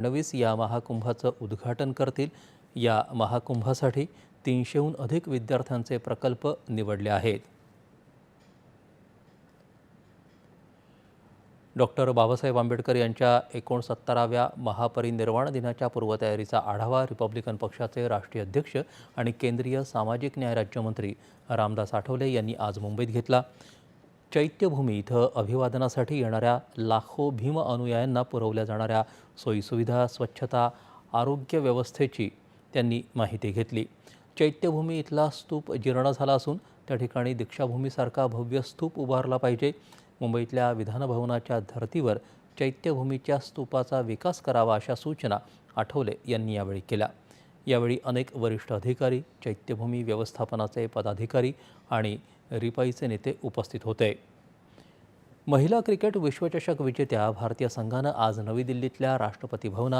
फडणवीस या महाकुंभाचं उद्घाटन करतील. या महाकुंभासाठी तीनशेहून अधिक विद्यार्थ्यांचे प्रकल्प निवडले आहेत. डॉक्टर बाबासाहेब आंबेडकर यांच्या एकोणसत्तराव्या महापरिनिर्वाण दिनाच्या पूर्वतयारीचा आढावा रिपब्लिकन पक्षाचे राष्ट्रीय अध्यक्ष आणि केंद्रीय सामाजिक न्याय राज्यमंत्री रामदास आठवले यांनी आज मुंबईत घेतला. चैत्यभूमी इथं अभिवादनासाठी येणाऱ्या लाखो भीम अनुयायांना पुरवल्या जाणाऱ्या सोयीसुविधा स्वच्छता आरोग्य व्यवस्थेची त्यांनी माहिती घेतली. चैत्यभूमी इथला स्तूप जीर्ण झाला असून त्या ठिकाणी दीक्षाभूमीसारखा भव्य स्तूप उभारला पाहिजे. मुंबईतल्या विधानभवनाच्या धर्तीवर चैत्यभूमीच्या स्तूपाचा विकास करावा अशा सूचना आठवले यांनी यावेळी केल्या. यावेळी अनेक वरिष्ठ अधिकारी चैत्यभूमी व्यवस्थापनाचे पदाधिकारी आणि रिपाईचे नेते उपस्थित होते. महिला क्रिकेट विश्वचषक विजेत्या भारतीय संघानं आज नवी दिल्लीतल्या राष्ट्रपती भवनात